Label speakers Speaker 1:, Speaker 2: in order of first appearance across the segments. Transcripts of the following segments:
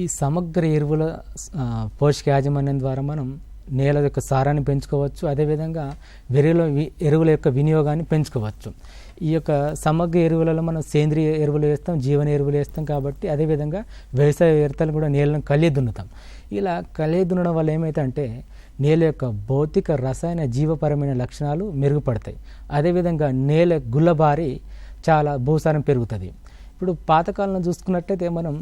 Speaker 1: ఈ సమగ్ర ఎరువుల పోషక యాజమాన్యం ద్వారా మనం నేల యొక్క సారాన్ని పెంచుకోవచ్చు. అదేవిధంగా వెరువుల ఎరువుల యొక్క వినియోగాన్ని పెంచుకోవచ్చు. ఈ యొక్క సమగ్ర ఎరువులలో మనం సేంద్రియ ఎరువులు వేస్తాం జీవన ఎరువులు వేస్తాం కాబట్టి అదేవిధంగా వ్యవసాయ వ్యర్థాలు కూడా నేలను కలియ దున్నుతాం ఇలా కలియ దున్నడం వల్ల ఏమైతే అంటే నేల యొక్క భౌతిక రసాయన జీవపరమైన లక్షణాలు మెరుగుపడతాయి. అదేవిధంగా నేల గుల్లబారి చాలా భూసారం పెరుగుతుంది. ఇప్పుడు పాతకాలంలో చూసుకున్నట్టయితే మనం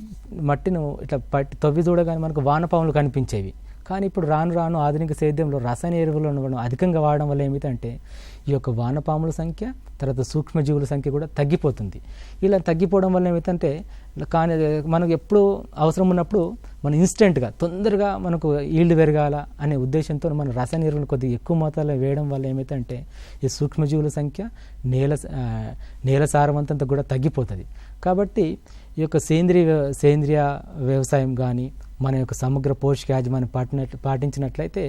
Speaker 1: మట్టిను ఇట్లా పట్టి తవ్వి చూడగానే మనకు వానపాములు కనిపించేవి. కానీ ఇప్పుడు రాను రాను ఆధునిక సేద్యంలో రసాయన ఎరువులను మనం అధికంగా వాడడం వల్ల ఏమిటంటే ఈ యొక్క వానపాముల సంఖ్య తర్వాత సూక్ష్మజీవుల సంఖ్య కూడా తగ్గిపోతుంది. ఇలా తగ్గిపోవడం వల్ల ఏమిటంటే కానీ మనకు ఎప్పుడు అవసరం ఉన్నప్పుడు మనం ఇన్స్టెంట్గా తొందరగా మనకు ఈల్డ్ పెరగాల అనే ఉద్దేశంతో మనం రసాయన ఎరువులను కొద్దిగా ఎక్కువ మొత్తాల్లో వేయడం వల్ల ఏమిటంటే ఈ సూక్ష్మజీవుల సంఖ్య నేల నేల సారవంతంతో కూడా తగ్గిపోతుంది. కాబట్టి ఈ యొక్క సేంద్రియ వ్య- సేంద్రియ వ్యవసాయం కానీ మన యొక్క సమగ్ర పోషక యాజమాన్యం పాటినట్లు పాటించినట్లయితే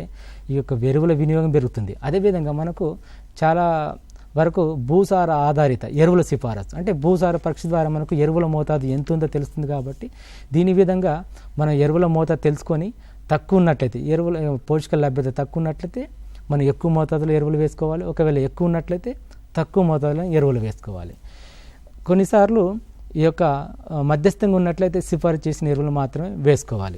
Speaker 1: ఈ యొక్క ఎరువుల వినియోగం పెరుగుతుంది. అదేవిధంగా మనకు చాలా వరకు భూసార ఆధారిత ఎరువుల సిఫారసు. అంటే భూసార పరీక్ష ద్వారా మనకు ఎరువుల మోతాదు ఎంత ఉందో తెలుస్తుంది కాబట్టి దీని విధంగా మనం ఎరువుల మోతాదు తెలుసుకొని తక్కువ ఉన్నట్లయితే ఎరువుల పోషక లభ్యత తక్కువ ఉన్నట్లయితే మనం ఎక్కువ మోతాదులో ఎరువులు వేసుకోవాలి. ఒకవేళ ఎక్కువ ఉన్నట్లయితే తక్కువ మోతాదులో ఎరువులు వేసుకోవాలి. కొన్నిసార్లు ఈ యొక్క మధ్యస్థంగా ఉన్నట్లయితే సిఫారసు చేసిన ఎరువులు మాత్రమే వేసుకోవాలి.